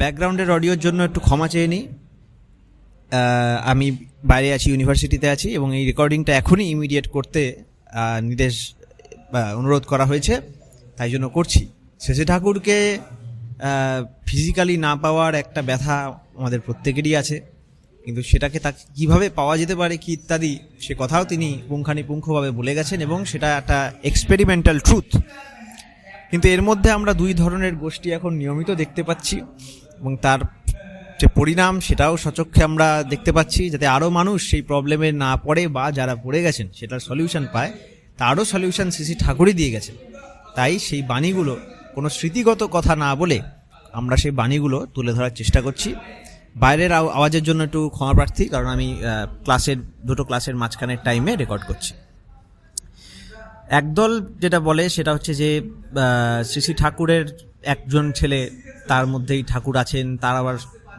ব্যাকগ্রাউন্ডের অডিওর জন্য একটু ক্ষমা চেয়ে নিই। আমি বাইরে আছি, ইউনিভার্সিটিতে আছি এবং এই রেকর্ডিংটা এখনই ইমিডিয়েট করতে নির্দেশ অনুরোধ করা হয়েছে। তাই জন্য করছি। শেষে ঠাকুরকে ফিজিক্যালি না পাওয়ার একটা ব্যথা আমাদের প্রত্যেকেরই আছে। কিন্তু সেটাকে তাকে কীভাবে পাওয়া যেতে পারে কি ইত্যাদি, সে কথাও তিনি পুঙ্খানুপুঙ্খভাবে বলে গেছেন এবং সেটা একটা এক্সপেরিমেন্টাল ট্রুথ কিন্তু এর মধ্যে আমরা দুই ধরনের গোষ্ঠী এখন নিয়মিত দেখতে পাচ্ছি। এবং তার যে পরিণাম সেটাও সচক্ষে আমরা দেখতে পাচ্ছি যাতে আরও মানুষ সেই প্রবলেমে না পড়ে বা যারা পড়ে গেছেন সেটার সলিউশন পায়, তারও সলিউশন শ্রী ঠাকুরই দিয়ে গেছেন। তাই সেই বাণীগুলো কোনো স্মৃতিগত কথা না বলে আমরা সেই বাণীগুলো তুলে ধরার চেষ্টা করছি। বাইরের আও- আওয়াজের জন্য একটু ক্ষমা প্রার্থী, কারণ আমি ক্লাসের দুটো ক্লাসের মাঝখানের টাইমে রেকর্ড করছি। একদল যেটা বলে সেটা হচ্ছে যে শ্রী শ্রী ঠাকুরের একজন ছেলে তার মধ্যেই ঠাকুর আছেন, তার আবার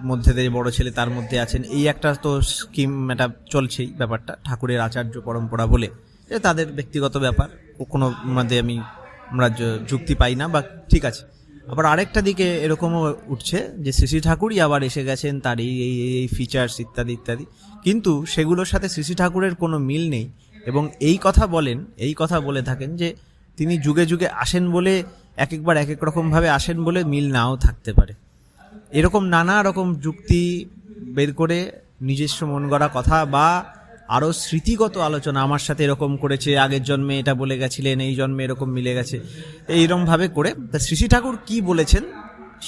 মধ্যে দিয়ে বড় ছেলে তার মধ্যে আছেন, এই একটা তো স্কিম এটা চলছেই ব্যাপারটা, ঠাকুরের আচার্য পরম্পরা বলে। এ তাদের ব্যক্তিগত ব্যাপার, কোনো মধ্যে আমি আমরা যুক্তি পাই না বা ঠিক আছে। আবার আরেকটা দিকে এরকমও উঠছে যে শ্রী ঠাকুরই আবার এসে গেছেন, তার এই এই এই ফিচার্স ইত্যাদি ইত্যাদি। কিন্তু সেগুলোর সাথে শ্রী ঠাকুরের কোনো মিল নেই এবং এই কথা বলেন, এই কথা বলে থাকেন যে তিনি যুগে যুগে আসেন বলে এক একবার এক এক রকমভাবে আসেন বলে মিল নাও থাকতে পারে। এরকম নানা রকম যুক্তি বের করে নিজস্ব মন গড়া কথা বা আরও স্মৃতিগত আলোচনা আমার সাথে এরকম করেছে, আগের জন্মে এটা বলে গেছিলেন, এই জন্মে এরকম মিলে গেছে এইরকমভাবে করে। তা শ্রী শ্রী ঠাকুর কী বলেছেন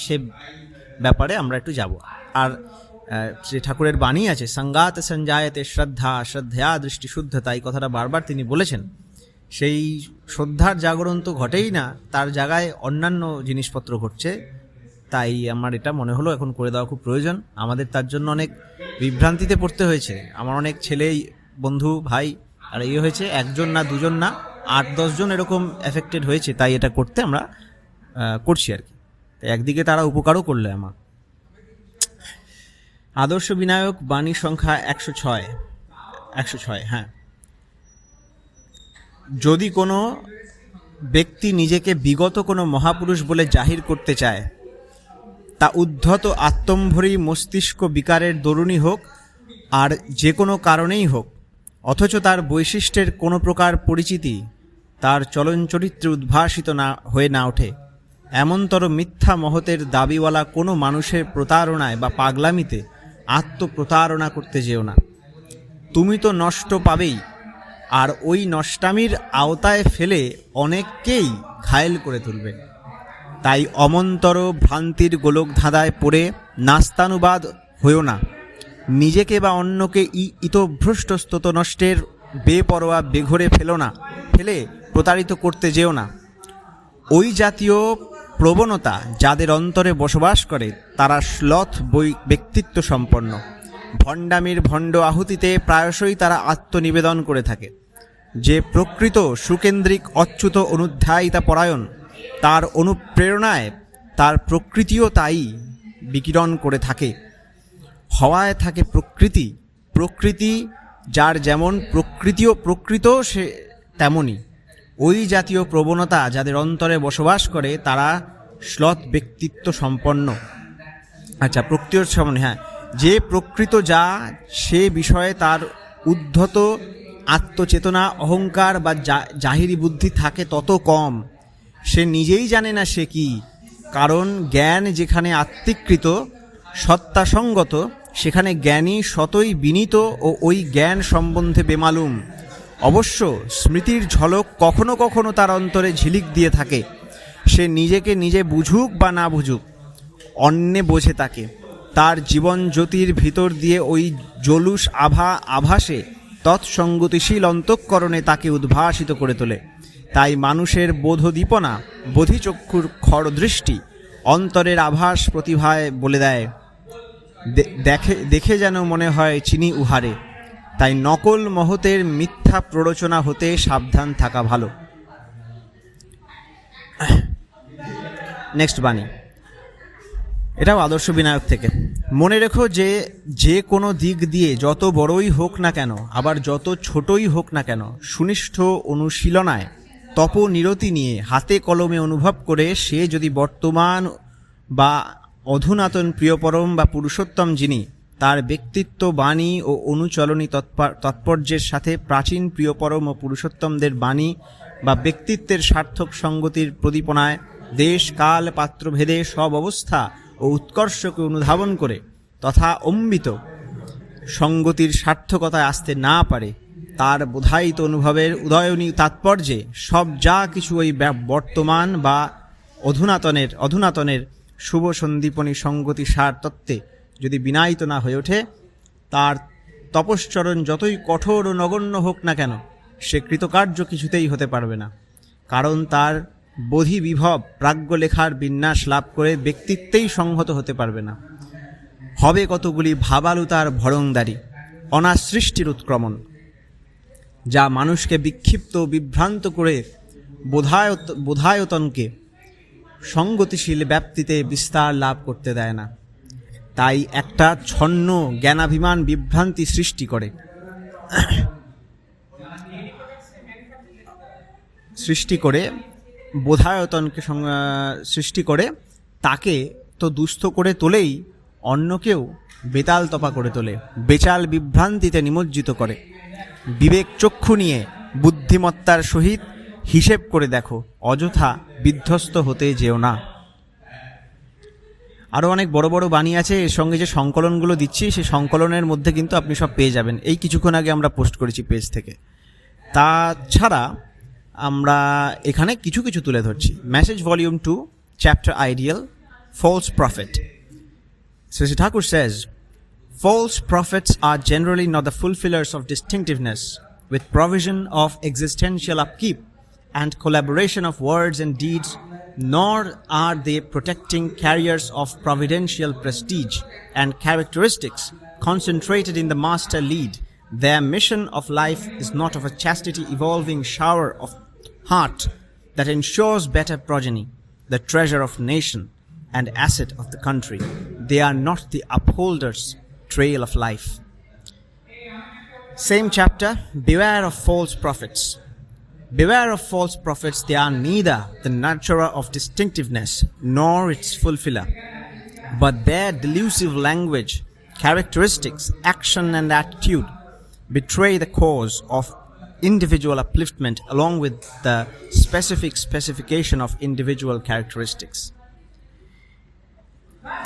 সে ব্যাপারে আমরা একটু যাব। আর শ্রী ঠাকুরের বাণী আছে, সঙ্গাত সঞ্জায়তে শ্রদ্ধা শ্রদ্ধা দৃষ্টি শুদ্ধতা এই কথাটা বারবার তিনি বলেছেন। সেই শ্রদ্ধার জাগরণ তো ঘটেই না, তার জায়গায় অন্যান্য জিনিসপত্র ঘটছে। তাই আমার এটা মনে হলো এখন করে দেওয়া খুব প্রয়োজন। আমাদের তার জন্য অনেক বিভ্রান্তিতে পড়তে হয়েছে। আমার অনেক ছেলে বন্ধু, ভাই, আর এই হয়েছে, একজন না, দুজন না, আট দশজন এরকম এফেক্টেড হয়েছে। তাই এটা করতে আমরা করছি আর কি। তাই একদিকে তারা উপকারও করলে আমার। আদর্শ বিনায়ক বাণী সংখ্যা একশো ছয়। একশো ছয় হ্যাঁ। যদি কোনো ব্যক্তি নিজেকে বিগত কোনো মহাপুরুষ বলে জাহির করতে চায়, তা উদ্ধত আত্মম্ভরী মস্তিষ্ক বিকারের দরুণই হোক আর যে কোনো কারণেই হোক, অথচ তার বৈশিষ্ট্যের কোনো প্রকার পরিচিতি তার চলন চরিত্রে উদ্ভাসিত না, হয়ে না ওঠে। এমনতর মিথ্যা মহতের দাবিওয়ালা কোনো মানুষের প্রতারণায় বা পাগলামিতে আত্মপ্রতারণা করতে যেও না। তুমি তো নষ্ট পাবেই আর ওই নষ্টামির আওতায় ফেলে অনেককেই ঘায়েল করে তুলবে। তাই অমন্তর ভ্রান্তির গোলক ধাঁধায় পড়ে নাস্তানুবাদ হয়েও না। নিজেকে বা অন্যকে ই ইতভ্রষ্টস্তত নষ্টের বেপরোয়া বেঘরে ফেলো না, ফেলে প্রতারিত করতে যেও না। ওই জাতীয় প্রবণতা যাদের অন্তরে বসবাস করে, তারা শ্লথ বই ব্যক্তিত্ব সম্পন্ন ভণ্ডামির ভণ্ড আহুতিতে প্রায়শই তারা আত্মনিবেদন করে থাকে। যে প্রকৃত সুকেন্দ্রিক অচ্যুত অনুধ্যায়িতা পরায়ণ, তার অনুপ্রেরণায় তার প্রকৃতিও তাই বিকিরণ করে থাকে। হওয়ায় থাকে প্রকৃতি প্রকৃতি যার যেমন প্রকৃতিও প্রকৃত, সে তেমনই। ওই জাতীয় প্রবণতা যাদের অন্তরে বসবাস করে, তারা শ্লথ ব্যক্তিত্ব সম্পন্ন আচ্ছা প্রকৃতির সামনে হ্যাঁ। যে প্রকৃত যা, সে বিষয়ে তার উদ্ধত আত্মচেতনা, অহংকার বা জাহিরি বুদ্ধি থাকে তত কম। সে নিজেই জানে না সে কি। কারণ জ্ঞান যেখানে আত্মিকৃত, সত্তাসঙ্গত, সেখানে জ্ঞানী শতই বিনীত ও ওই জ্ঞান সম্বন্ধে বেমালুম। অবশ্য স্মৃতির ঝলক কখনো কখনো তার অন্তরে ঝিলিক দিয়ে থাকে। সে নিজেকে নিজে বুঝুক বা না বুঝুক, অন্যে বোঝে তাকে। তার জীবন জ্যোতির ভিতর দিয়ে ওই জলুস আভা আভাসে তৎসঙ্গতিশীল অন্তঃকরণে তাকে উদ্ভাসিত করে তোলে। তাই মানুষের বোধদীপনা বোধিচক্ষুর খড়দৃষ্টি অন্তরের আভাস প্রতিভায় বলে দেয়। দেখে দেখে যেন মনে হয় চিনি উহারে। তাই নকল মহতের মিথ্যা প্ররোচনা হতে সাবধান থাকা ভালো। নেক্সট বাণী। এটাও আদর্শ বিনায়ক থেকে। মনে রেখো যে যে কোনো দিক দিয়ে যত বড়ই হোক না কেন, আবার যত ছোটই হোক না কেন, সুনিষ্ঠ অনুশীলনায় তপ নিরতি নিয়ে হাতে কলমে অনুভব করে সে যদি বর্তমান বা অধুনাতন প্রিয়পরম বা পুরুষোত্তম যিনি, তার ব্যক্তিত্ব বাণী ও অনুচলনী তৎপর- তাৎপর্যের সাথে প্রাচীন প্রিয়পরম ও পুরুষোত্তমদের বাণী বা ব্যক্তিত্বের সার্থক সঙ্গতির প্রদীপনায় দেশ, কাল, পাত্রভেদে সব অবস্থা ও উৎকর্ষকে অনুধাবন করে তথা অম্বিত সঙ্গতির সার্থকতায় আসতে না পারে, তার বোধায়িত অনুভবের উদয়নী তাৎপর্যে সব যা কিছু ওই বর্তমান বা অধুনাতনের অধুনাতনের শুভ সন্দীপনী সঙ্গতি সার তত্ত্বে যদি বিনায়িত না হয়ে ওঠে, তার তপশ্চরণ যতই কঠোর ও নগণ্য হোক না কেন, সে কৃতকার্য কিছুতেই হতে পারবে না, কারণ তার বোধি বিভব প্রাজ্ঞলেখার বিন্যাস লাভ করে ব্যক্তিত্বেই সংহত হতে পারবে না। হবে কতগুলি ভাবালুতার ভরংদারি অনাসৃষ্টির উৎক্রমণ, যা মানুষকে বিক্ষিপ্ত বিভ্রান্ত করে বোধায়ত, বোধায়তনকে সঙ্গতিশীল ব্যাপ্তিতে বিস্তার লাভ করতে দেয় না। তাই একটা ছন্ন জ্ঞানাভিমান বিভ্রান্তি সৃষ্টি করে। সৃষ্টি করে বোধায়তনকে সৃষ্টি করে, তাকে তো দুস্থ করে তোলেই অন্যকেও বেতাল তপা করে তোলে, বেচাল বিভ্রান্তিতে নিমজ্জিত করে। বিবেক চক্ষু নিয়ে বুদ্ধিমত্তার সহিত হিসেব করে দেখো, অযথা বিধ্বস্ত হতে যেও না। আরও অনেক বড় বড় বাণী আছে, এর সঙ্গে যে সংকলনগুলো দিচ্ছি সেই সংকলনের মধ্যে কিন্তু আপনি সব পেয়ে যাবেন। এই কিছুক্ষণ আগে আমরা পোস্ট করেছি পেজ থেকে। তাছাড়া আমরা এখানে কিছু কিছু তুলে ধরছি message volume two chapter ideal false prophet Sri Thakur says, False prophets are generally not the fulfillers of distinctiveness, with provision of existential upkeep and collaboration of words and deeds, nor are they protecting carriers of providential prestige and characteristics concentrated in the master lead. Their mission of life is not of a chastity evolving shower of heart that ensures better progeny, the treasure of nation and asset of the country. They are not the upholders' trail of life. Same chapter Beware of false prophets. Beware of false prophets, they are neither the nurturer of distinctiveness nor its fulfiller, but their delusive language, characteristics, action, and attitude betray the cause of individual upliftment along with the specific specification of individual characteristics.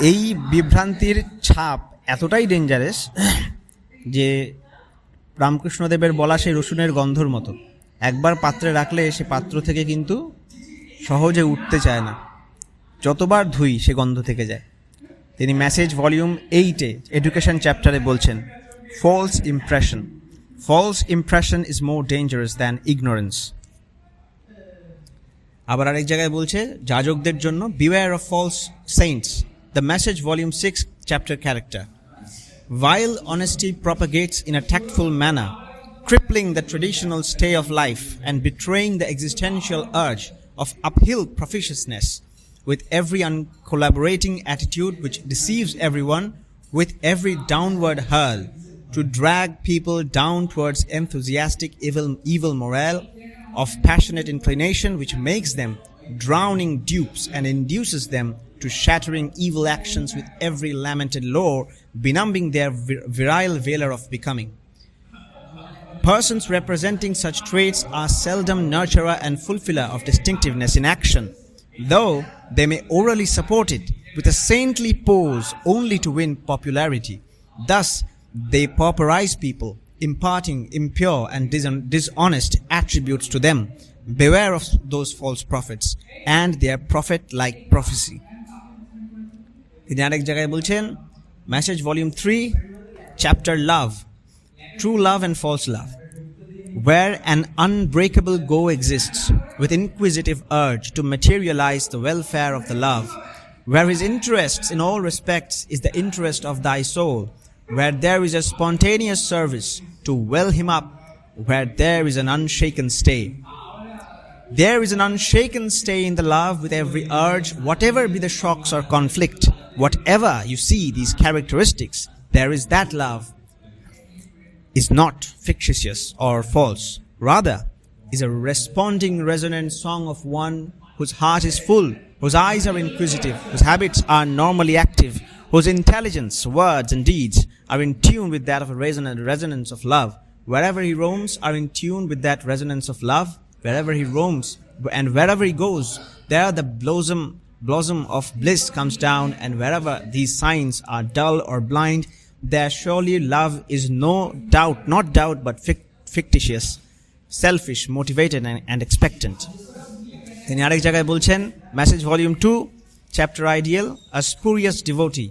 এই বিভ্রান্তির ছাপ এতটাই dangerous যে রামকৃষ্ণদেবের বলা সেই রসুনের গন্ধর মতো। একবার পাত্রে রাখলে সে পাত্র থেকে কিন্তু সহজে উঠতে চায় না। যতবার ধুই সে গন্ধ থেকে যায়। তিনি মেসেজ ভলিউম এইটে এডুকেশন চ্যাপ্টারে বলছেন false impression false impression is more dangerous than ignorance আবার আরেক জায়গায় বলছে যাজকদের জন্য beware of false saints the message volume six chapter character While honesty propagates in a tactful manner, crippling the traditional stay of life and betraying the existential urge of uphill proficiousness, with every uncollaborating attitude which deceives everyone, with every downward hurl, to drag people down towards enthusiastic evil, evil morale of passionate inclination which makes them drowning dupes and induces them to shattering evil actions with every lamented lore, benumbing their vir- virile valor of becoming. Persons representing such traits are seldom nurturer and fulfiller of distinctiveness in action, though they may orally support it with a saintly pose only to win popularity. Thus, they pauperize people, imparting impure and dis- dishonest attributes to them. Beware of those false prophets and their prophet like prophecy. তিনি আরেক জায়গায় বলছেন message volume three chapter love true love and false love where an unbreakable go exists with inquisitive urge to materialize the welfare of the love, where his interests in all respects is the interest of thy soul, where there is a spontaneous service to well him up, where there is an unshaken stay. There is an unshaken stay in the love with every urge, whatever be the shocks or conflict, whatever you see these characteristics, there is that love is not fictitious or false, rather, is a responding resonant song of one whose heart is full whose eyes are inquisitive, whose habits are normally active, whose intelligence, words, and deeds are in tune with that of a resonant resonance of love. Wherever he roams, are in tune with that resonance of love. Wherever he roams, and wherever he goes, there the blossom blossom of bliss comes down, and wherever these signs are dull or blind, there surely love is no doubt, not doubt, but fic- fictitious, selfish, motivated, and, and expectant. তিনি আরেক জায়গায় বলছেন message volume two chapter ideal a spurious devotee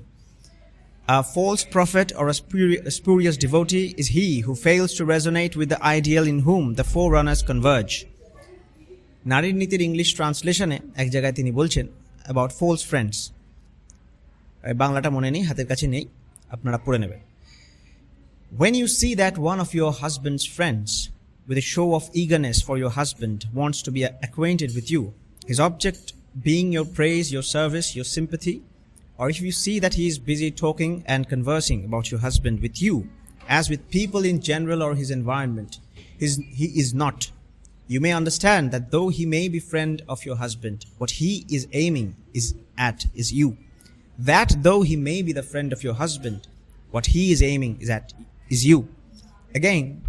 A false prophet or a a spurious devotee is he who fails to resonate with the ideal in whom the forerunners converge. নারীর নীতির English ট্রান্সলেশনে এক জায়গায় তিনি বলছেন about ফোলস friends বাংলাটা মনে নেই হাতের কাছে নেই আপনারা পড়ে নেবেন When you see that one of your husband's friends, with a show of eagerness for your husband, wants to be acquainted with you, his object being your praise, your service, your sympathy, or if you see that he is busy talking and conversing about your husband with you, as with people in general or his environment, his- he is not. You may understand that though he may be friend of your husband, what he is aiming is at is you. That though he may be the friend of your husband, what he is aiming is at is you. Again,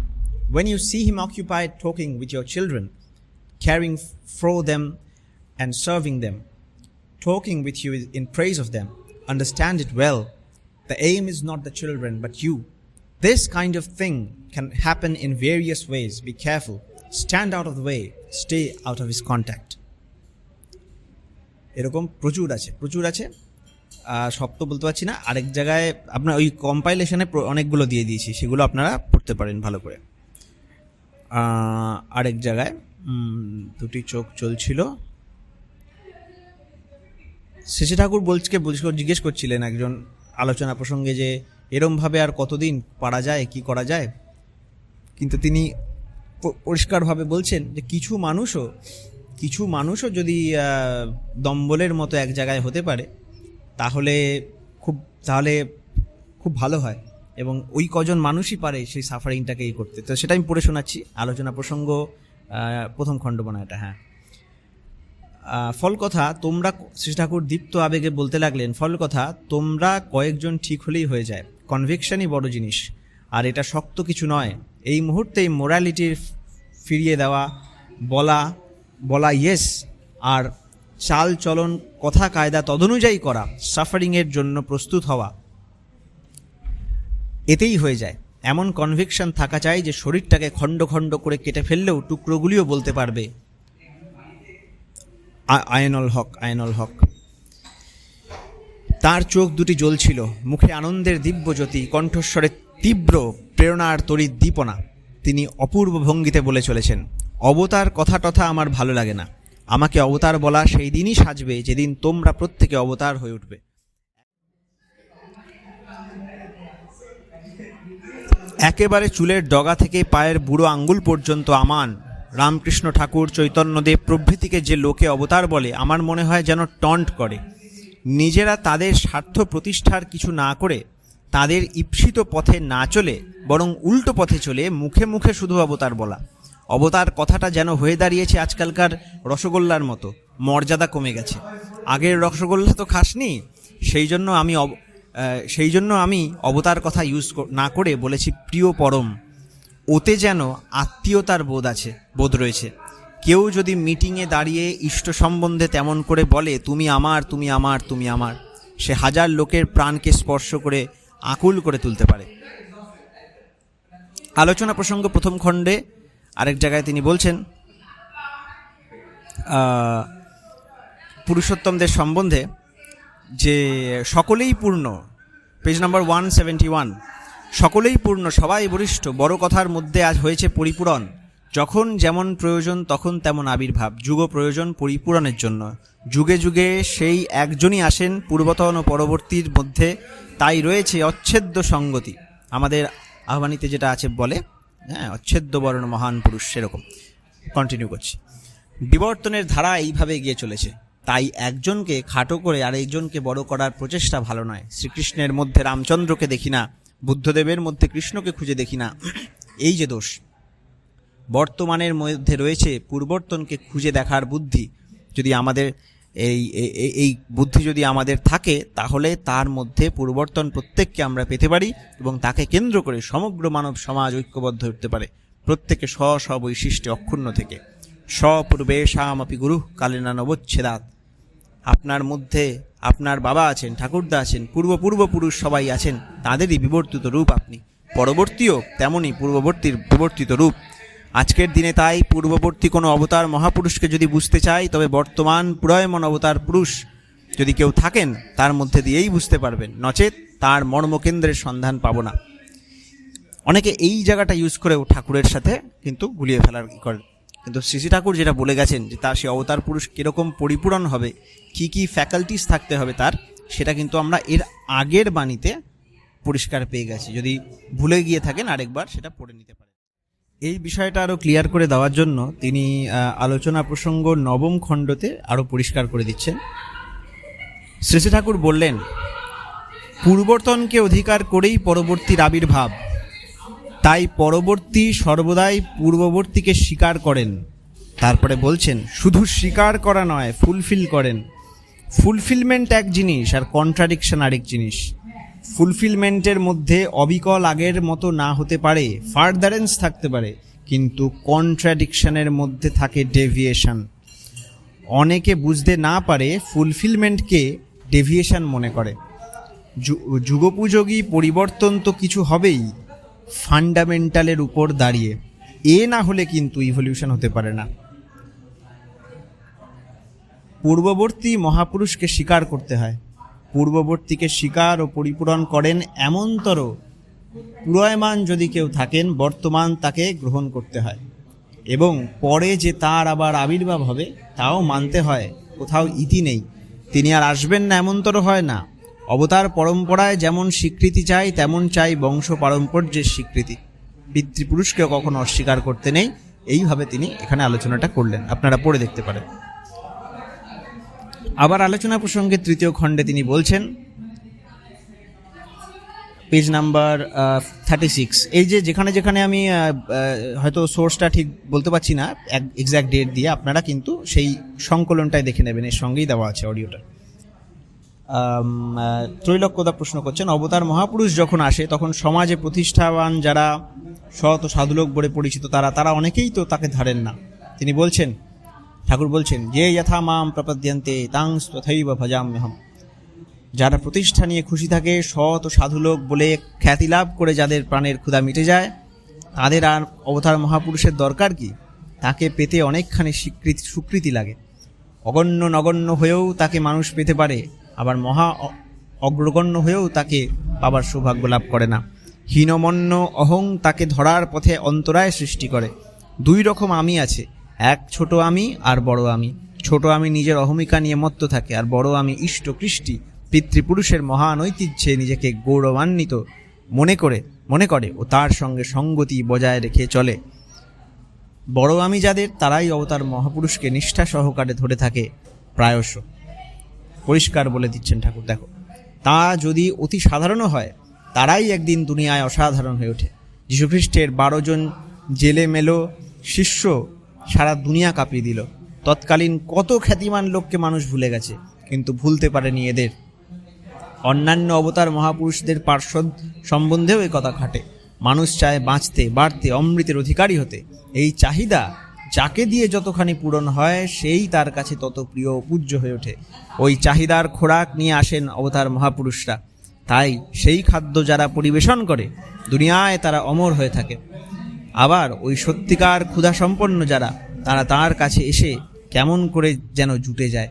when you see him occupied talking with your children, caring for them and serving them, talking with you in praise of them, understand it well. The aim is not the children, but you. This kind of thing can happen in various ways. Be careful. Stand out of the way. Stay out of his contact. এরকম প্রচুর আছে প্রচুর আছে সব তো বলতে পারছি না আরেক জায়গায় আপনার ওই কম্পাইলেশনে অনেকগুলো দিয়ে দিয়েছি সেগুলো আপনারা পড়তে পারেন ভালো করে আরেক জায়গায় দুটি চোখ চলছিল শেষে ঠাকুর বলছে জিজ্ঞেস করছিলেন একজন আলোচনা প্রসঙ্গে যে এরমভাবে আর কতদিন পারা যায়, কি করা যায়? কিন্তু তিনি পরিষ্কারভাবে বলছেন যে কিছু মানুষও কিছু মানুষও যদি দম্বলের মতো এক জায়গায় হতে পারে, তাহলে খুব তাহলে খুব ভালো হয় এবং ওই কজন মানুষই পারে সেই সাফারিংটাকে এই করতে। তো সেটা আমি পড়ে শোনাচ্ছি। আলোচনা প্রসঙ্গ প্রথম খণ্ড মনে এটা হ্যাঁ। ফল কথা, তোমরা শ্রী ঠাকুর দীপ্ত আবেগে বলতে লাগলেন, ফল কথা, তোমরা কয়েকজন ঠিক হলেই হয়ে যায়। কনভিকশনই বড় জিনিস। আর এটা শক্ত কিছু নয়। এই মুহূর্তেই মোরালিটির ফিরিয়ে দেওয়া, বলা বলা ইয়েস আর চাল চলন, কথা কায়দা তদনুযায়ী করা সাফারিংয়ের জন্য প্রস্তুত হওয়া, এতেই হয়ে যায়। এমন কনভিকশন থাকা চাই যে শরীরটাকে খণ্ড খণ্ড করে কেটে ফেললেও টুকরোগুলিও বলতে পারবে। আয়নল হক আয়নল হক। তার চোখ দুটি জ্বলছিল, মুখে আনন্দের দিব্য জ্যোতি, কণ্ঠস্বরে তীব্র প্রেরণার তড়িৎ দীপনা। তিনি অপূর্ব ভঙ্গিতে বলে চলেছেন, অবতার কথা টথা আমার ভালো লাগে না। আমাকে অবতার বলা সেই দিনই সাজবে যেদিন তোমরা প্রত্যেকে অবতার হয়ে উঠবে। একেবারে চুলের ডগা থেকে পায়ের বুড়ো আঙ্গুল পর্যন্ত আমান রামকৃষ্ণ ঠাকুর চৈতন্যদেব প্রভৃতিকে যে লোকে অবতার বলে, আমার মনে হয় যেন টন্ট করে। নিজেরা তাদের স্বার্থ প্রতিষ্ঠার কিছু না করে, তাদের ঈপ্সিত পথে না চলে, বরং উল্টো পথে চলে, মুখে মুখে শুধু অবতার বলা। অবতার কথাটা যেন হয়ে দাঁড়িয়েছে আজকালকার রসগোল্লার মতো, মর্যাদা কমে গেছে। আগের রসগোল্লা তো খাসনি, সেই জন্য আমি সেই জন্য আমি অবতার কথা ইউজ না করে বলেছি প্রিয় পরম। ওতে যেন আত্মীয়তার বোধ আছে, বোধ রয়েছে। কেউ যদি মিটিংয়ে দাঁড়িয়ে ইষ্ট সম্বন্ধে তেমন করে বলে, তুমি আমার তুমি আমার তুমি আমার, সে হাজার লোকের প্রাণকে স্পর্শ করে আকুল করে তুলতে পারে। আলোচনা প্রসঙ্গ প্রথম খণ্ডে আরেক জায়গায় তিনি বলছেন পুরুষোত্তমদের সম্বন্ধে যে সকলেই পূর্ণ, page number one seventy one সকলেই পূর্ণ, সবাই বরিষ্ঠ বড় কথার মধ্যে আজ হয়েছে পরিপূরণ। যখন যেমন প্রয়োজন, তখন তেমন আবির্ভাব। যুগ প্রয়োজন পরিপূরণের জন্য। যুগে যুগে সেই একজনই আসেন পূর্বতন ও পরবর্তীর মধ্যে। তাই রয়েছে অচ্ছেদ্য সঙ্গতি। আমাদের আহ্বানিতে যেটা আছে বলে হ্যাঁ অচ্ছেদ্য বর্ণ মহান পুরুষ সেরকম। কন্টিনিউ করছি। বিবর্তনের ধারা এইভাবে এগিয়ে চলেছে। তাই একজনকে খাটো করে আর একজনকে বড় করার প্রচেষ্টা ভালো নয়। শ্রীকৃষ্ণের মধ্যে রামচন্দ্রকে দেখি না। বুদ্ধদেবের মধ্যে কৃষ্ণকে খুঁজে দেখি না। এই যে দোষ। বর্তমানের মধ্যে রয়েছে পূর্বর্তনকে খুঁজে দেখার বুদ্ধি। যদি আমাদের এই, এই- বুদ্ধি যদি আমাদের থাকে, তাহলে তার মধ্যে পূর্বর্তন প্রত্যেককে আমরা পেতে পারি এবং তাকে কেন্দ্র করে সমগ্র মানব সমাজ ঐক্যবদ্ধ উঠতে পারে। প্রত্যেকে স্ব স্ব বৈশিষ্ট্যে অক্ষুণ্ণ থেকে। স্বপূর্বে শামপি গুরু কালিনা নবচ্ছেদাত আপনার মধ্যে আপনার বাবা আছেন, ঠাকুরদা আছেন, পূর্ব পূর্বপুরুষ সবাই আছেন, তাদেরই বিবর্তিত রূপ আপনি। পরবর্তীও তেমনই পূর্ববর্তীর বিবর্তিত রূপ। আজকের দিনে তাই পূর্ববর্তী কোনো অবতার মহাপুরুষকে যদি বুঝতে চাই তবে বর্তমান পুরয়মন অবতার পুরুষ যদি কেউ থাকেন, তার মধ্যে দিয়েই বুঝতে পারবেন। নচেত তার মর্মকেন্দ্রের সন্ধান পাবো না। অনেকে এই জায়গাটা ইউজ করেও ঠাকুরের সাথে কিন্তু গুলিয়ে ফেলার করে কিন্তু শ্রী ঠাকুর যেটা বলে গেছেন যে তার সে অবতার পুরুষ কীরকম পরিপূরণ হবে, কি কি ফ্যাকাল্টিস থাকতে হবে তার, সেটা কিন্তু আমরা এর আগের বাণীতে পরিষ্কার পেয়ে গেছি। যদি ভুলে গিয়ে থাকেন আরেকবার সেটা পড়ে নিতে পারেন। এই বিষয়টা আরও ক্লিয়ার করে দেওয়ার জন্য তিনি আলোচনা প্রসঙ্গ নবম খণ্ডতে আরও পরিষ্কার করে দিচ্ছেন। শ্রী ঠাকুর বললেন, পূর্বতনকে অধিকার করেই পরবর্তীর আবির্ভাব তাই পরবর্তী সর্বদাই পূর্ববর্তীকে স্বীকার করেন। তারপরে বলছেন, শুধু স্বীকার করা নয়, ফুলফিল করেন। ফুলফিলমেন্ট এক জিনিস আর কন্ট্রাডিকশন আরেক জিনিস। ফুলফিলমেন্টের মধ্যে অবিকল আগের মতো না হতে পারে, ফার্দারেন্স থাকতে পারে, কিন্তু কন্ট্রাডিকশনের মধ্যে থাকে ডেভিয়েশন। অনেকে বুঝতে না পারে ফুলফিলমেন্টকে ডেভিয়েশন মনে করে। যুগোপযোগী পরিবর্তন তো কিছু হবেই ফান্ডামেন্টালের উপর দাঁড়িয়ে। এ না হলে কিন্তু ইভলিউশন হতে পারে না। পূর্ববর্তী মহাপুরুষকে স্বীকার করতে হয়। পূর্ববর্তীকে স্বীকার ও পরিপূরণ করেন এমনতর। পুরয়মান যদি কেউ থাকেন, বর্তমান তাকে গ্রহণ করতে হয়। এবং পরে যে তার আবার আবির্ভাব হবে, তাও মানতে হয়, কোথাও ইতি নেই। তিনি আর আসবেন না, এমনতর হয় না। অবতার পরম্পরায় যেমন স্বীকৃতি চাই, তেমন চাই বংশ পারম্পর্যের স্বীকৃতি। পিতৃপুরুষকেও কখনো অস্বীকার করতে নেই। এইভাবে তিনি এখানে আলোচনাটা করলেন। আপনারা পড়ে দেখতে পারেন। আবার আলোচনা প্রসঙ্গে তৃতীয় খণ্ডে তিনি বলছেন, পেজ নাম্বার থার্টি সিক্স এই যে যেখানে যেখানে আমি হয়তো সোর্সটা ঠিক বলতে পারছি না এক্স্যাক্ট ডেট দিয়ে আপনারা কিন্তু সেই সংকলনটাই দেখে নেবেন। এর সঙ্গেই দেওয়া আছে অডিওটা ত্রৈলোক্যদা প্রশ্ন করছেন, অবতার মহাপুরুষ যখন আসে, তখন সমাজে প্রতিষ্ঠাবান যারা সৎ সাধুলোক বলে পরিচিত তারা তারা অনেকেই তো তাকে ধরেন না। তিনি বলছেন, ঠাকুর বলছেন, যে যথা মাম প্রপদ্যন্তে তাংস তথৈব ভজাম্যহম যারা প্রতিষ্ঠা নিয়ে খুশি থাকে, সৎ ও সাধুলোক বলে খ্যাতি লাভ করে যাদের প্রাণের ক্ষুধা মিটে যায়, তাদের আর অবতার মহাপুরুষের দরকার কি? তাকে পেতে অনেকখানি স্বীকৃতি স্বীকৃতি লাগে। অগণ্য নগণ্য হয়েও তাকে মানুষ পেতে পারে। আবার মহা অগ্রগণ্য হয়েও তাকে পাবার সৌভাগ্য লাভ করে না। হীনমন্য অহং তাকে ধরার পথে অন্তরায় সৃষ্টি করে। দুই রকম আমি আছে, এক ছোট আমি আর বড় আমি। ছোট আমি নিজের অহমিকা নিয়ে মত্ত থাকে আর বড় আমি ইষ্ট কৃষ্টি, পিতৃপুরুষের মহান ঐতিহ্যে নিজেকে গৌরবান্বিত মনে করে মনে করে ও তার সঙ্গে সঙ্গতি বজায় রেখে চলে। বড় আমি যাদের, তারাই অবতার মহাপুরুষকে নিষ্ঠা সহকারে ধরে থাকে, প্রায়শ। পরিষ্কার বলে দিচ্ছেন ঠাকুর। দেখো, তা যদি অতি সাধারণও হয়, তারাই একদিন দুনিয়ায় অসাধারণ হয়ে ওঠে। যীশুখ্রিস্টের বারো জন জেলে মেলো শিষ্য সারা দুনিয়া কাঁপিয়ে দিল। তৎকালীন কত খ্যাতিমান লোককে মানুষ ভুলে গেছে, কিন্তু ভুলতে পারেনি এদের। অন্যান্য অবতার মহাপুরুষদের পার্শ্বদ সম্বন্ধেও এই কথা খাটে। মানুষ চায় বাঁচতে, বাড়তে, অমৃতের অধিকারী হতে। এই চাহিদা যাকে দিয়ে যতখানি পূরণ হয়, সেই তার কাছে তত প্রিয় পূজ্য হয়ে ওঠে। ওই চাহিদার খোরাক নিয়ে আসেন অবতার মহাপুরুষরা। তাই সেই খাদ্য যারা পরিবেশন করে, দুনিয়ায় তারা অমর হয়ে থাকে। আবার ওই সত্যিকার ক্ষুধাসম্পন্ন যারা, তারা তার কাছে এসে কেমন করে যেন জুটে যায়।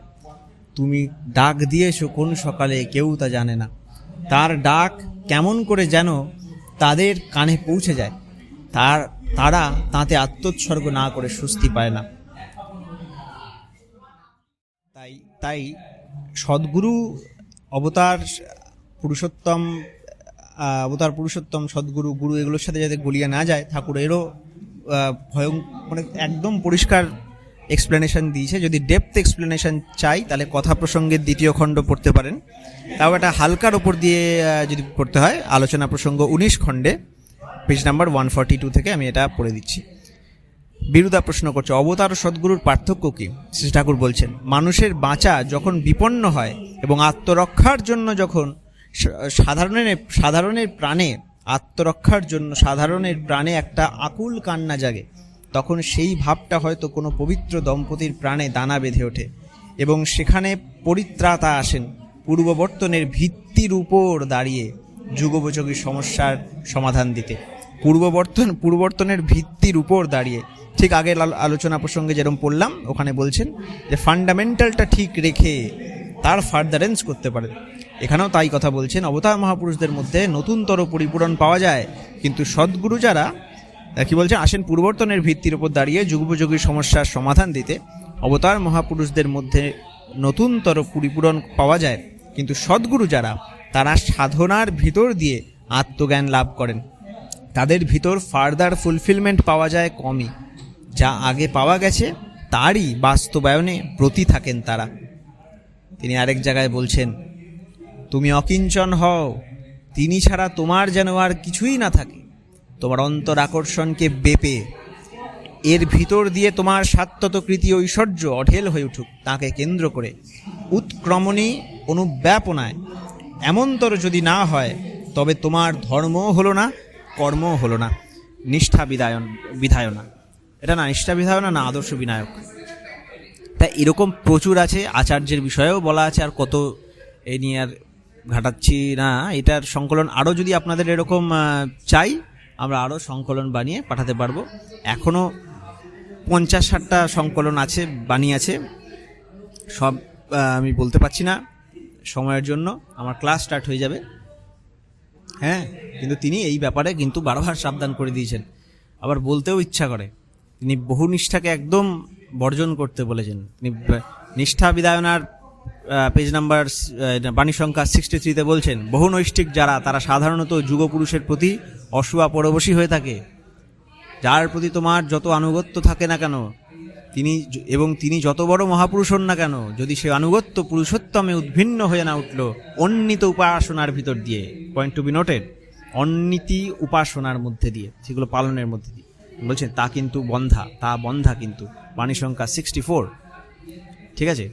তুমি ডাক দিয়েছ, কোন সকালে কেউ তা জানে না। তার ডাক কেমন করে যেন তাদের কানে পৌঁছে যায়। তার তারা তাতে আত্মোৎসর্গ না করে স্বস্তি পায় না। তাই তাই সদ্গুরু অবতার পুরুষোত্তম অবতার পুরুষোত্তম, সদ্গুরু, গুরু এগুলোর সাথে যাতে গলিয়ে না যায়, ঠাকুরেরও ভয়ং মানে একদম পরিষ্কার এক্সপ্লেনেশন দিয়েছে। যদি ডেপথ এক্সপ্লেনেশন চাই, তাহলে কথা প্রসঙ্গের দ্বিতীয় খণ্ড পড়তে পারেন। তাও একটা হালকার ওপর দিয়ে যদি পড়তে হয়, আলোচনা প্রসঙ্গ উনিশ খণ্ডে। Page number one forty two থেকে আমি এটা পড়ে দিচ্ছি। বিরুদা প্রশ্ন করছে, অবতার ও সদ্গুরুর পার্থক্য কি? শ্রী ঠাকুর বলছেন, মানুষের বাঁচা যখন বিপন্ন হয় এবং আত্মরক্ষার জন্য যখন সাধারণের সাধারণের প্রাণে, আত্মরক্ষার জন্য সাধারণের প্রাণে একটা আকুল কান্না জাগে, তখন সেই ভাবটা হয়তো কোনো পবিত্র দম্পতির প্রাণে দানা বেঁধে ওঠে এবং সেখানে পরিত্রাতা আসেন পূর্ববর্তনের ভিত্তির উপর দাঁড়িয়ে যুগোপযোগী সমস্যার সমাধান দিতে। পূর্ববর্তন, পূর্ববর্তনের ভিত্তির উপর দাঁড়িয়ে। ঠিক আগের আলোচনা প্রসঙ্গে যেরকম পড়লাম, ওখানে বলছেন যে ফান্ডামেন্টালটা ঠিক রেখে তার ফার্দারেন্স করতে পারেন। এখানেও তাই কথা বলছেন, অবতার মহাপুরুষদের মধ্যে নতুনতর পরিপূরণ পাওয়া যায়, কিন্তু সদ্গুরু যারা কি বলছেন, আসেন পূর্বর্তনের ভিত্তির উপর দাঁড়িয়ে যুগোপযোগী সমস্যার সমাধান দিতে, অবতার মহাপুরুষদের মধ্যে নতুনতর পরিপূরণ পাওয়া যায়। কিন্তু সদ্গুরু যারা, তারা সাধনার ভিতর দিয়ে আত্মজ্ঞান লাভ করেন। তাদের ভিতর ফার্দার ফুলফিলমেন্ট পাওয়া যায় কমই। যা আগে পাওয়া গেছে, তারই বাস্তবায়নে ব্রতী থাকেন তারা। তিনি আরেক জায়গায় বলছেন, তুমি অকিঞ্চন হও। তিনি ছাড়া তোমার যেন আর কিছুই না থাকে। তোমার অন্তর আকর্ষণকে বেপে। এর ভিতর দিয়ে তোমার সাত্যতকৃতি ঐশ্বর্য অঢেল হয়ে উঠুক। তাকে কেন্দ্র করে উৎক্রমণী অনুব্যাপনায়। এমনতর যদি না হয়, তবে তোমার ধর্মও হলো না কর্মও হলো না, নিষ্ঠা বিধায়ন, বিধায়না। এটা না নিষ্ঠা বিধায়না, না আদর্শ বিনায়ক। তা এরকম প্রচুর আছে, আচার্যের বিষয়েও বলা আছে, আর কত এ নিয়ে আর ঘাটাচ্ছি না। এটার সংকলন আরও যদি আপনাদের এরকম চাই, আমরা আরও সংকলন বানিয়ে পাঠাতে পারব। এখনও পঞ্চাশ ষাটটা সংকলন আছে, বানিয়ে আছে। সব আমি বলতে পারছি না সময়ের জন্য। আমার ক্লাস স্টার্ট হয়ে যাবে। হ্যাঁ কিন্তু তিনি এই ব্যাপারে কিন্তু বারবার সাবধান করে দিয়েছেন। আবার বলতেও ইচ্ছা করে, তিনি বহু নিষ্ঠাকে একদম বর্জন করতে বলেছেন। তিনি নিষ্ঠা বিদায়নার পেজ নাম্বার বাণী সংখ্যা সিক্সটি থ্রিতে বলছেন, বহু নৈষ্ঠিক যারা, তারা সাধারণত যুগপুরুষের প্রতি অসুয়া পরবশী হয়ে থাকে। যার প্রতি তোমার যত আনুগত্য থাকে না কেন তিনি এবং তিনি যত বড় মহাপুরুষ হন না কেন, যদি সে আনুগত্য পুরুষোত্তমে উদ্ভিন্ন হয়ে না উঠল অন্নিত উপাসনার ভিতর দিয়ে পয়েন্ট টু বি নোটেড অন্নীতি উপাসনার মধ্যে দিয়ে, সেগুলো পালনের মধ্যে দিয়ে। বলছেন, তা কিন্তু বন্ধা, তা বন্ধা কিন্তু, বাণী সংখ্যা সিক্সটি ফোর ঠিক আছে?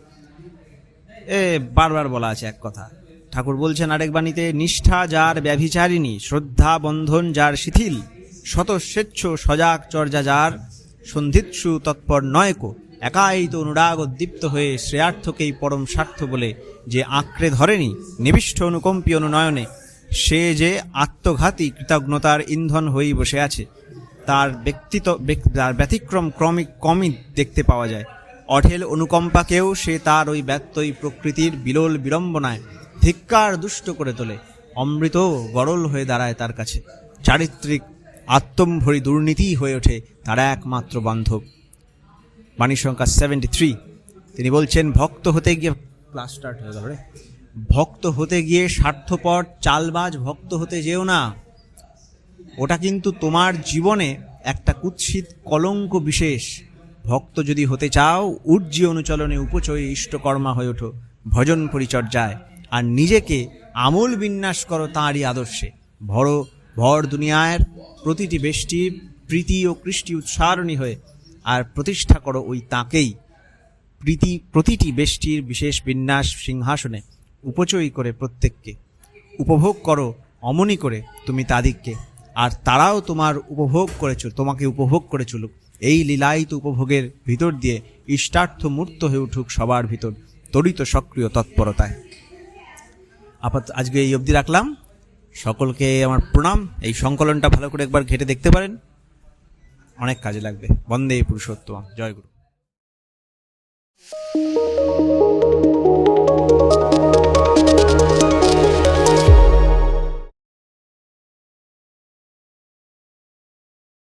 এ, বারবার বলা আছে এক কথা। ঠাকুর বলছেন, আরেক বাণীতে, নিষ্ঠা যার ব্যভিচারিণী, শ্রদ্ধা বন্ধন যার শিথিল, শত স্বেচ্ছ সজাগ চর্যা যার সন্ধিৎসু তৎপর নয়কো, একাই তো অনুরাগ উদ্দীপ্ত হয়ে শ্রেয়ার্থকেই পরম স্বার্থ বলে যে আঁকড়ে ধরেনি নিবিষ্ট অনুকম্পী অনুনয়নে, সে যে আত্মঘাতী কৃতজ্ঞতার ইন্ধন হয়েই বসে আছে, তার ব্যক্তিত, ব্যক- তার ব্যতিক্রম ক্রমিক কমই দেখতে পাওয়া যায়। অঢেল অনুকম্পাকেও সে তার ওই ব্যত্যই প্রকৃতির বিলোল বিড়ম্বনায় ধিক্কার দুষ্ট করে তোলে অমৃত গরল হয়ে দাঁড়ায় তার কাছে। চারিত্রিক আত্মম্ভরি দুর্নীতি হয়ে ওঠে তার একমাত্র বান্ধব। বাণী সংখ্যা সেভেন্টি থ্রি তিনি বলছেন, ভক্ত হতে গিয়ে ক্লাস স্টার্ট হয়ে গেল ভক্ত হতে গিয়ে স্বার্থপর, চালবাজ ভক্ত হতে যেও না। ওটা কিন্তু তোমার জীবনে একটা কুৎসিত কলঙ্ক বিশেষ। ভক্ত যদি হতে চাও উর্জি অনুচলনে উপচয়ে ইষ্টকর্মা হয়ে ওঠো, ভজন পরিচর্যায়। আর নিজেকে আমূল বিন্যাস করো তাঁরই আদর্শে। ভর ভর দুনিয়ার প্রতিটি বেষ্টি প্রীতি ও কৃষ্টি উৎসারণী হয়ে আর প্রতিষ্ঠা করো ওই তাঁকেই। প্রীতি, প্রতিটি বেষ্টির বিশেষ বিন্যাস সিংহাসনে উপচয়ী করে প্রত্যেককে। উপভোগ করো অমনি করে তুমি তাদিককে আর তারাও তোমার উপভোগ করে চল, তোমাকে উপভোগ করে চলুক। এই লীলায়িত উপভোগের ভিতর দিয়ে ইষ্টার্থ মূর্ত হয়ে উঠুক সবার ভিতর তড়িত সক্রিয় তৎপরতায়। আপাতত আজকে এই অবধি রাখলাম। সকলকে আমার প্রণাম। এই সংকলনটা ভালো করে একবার ঘেটে দেখতে পারেন। অনেক কাজে লাগবে। বন্দে পুরুষোত্তম। জয় গুরু।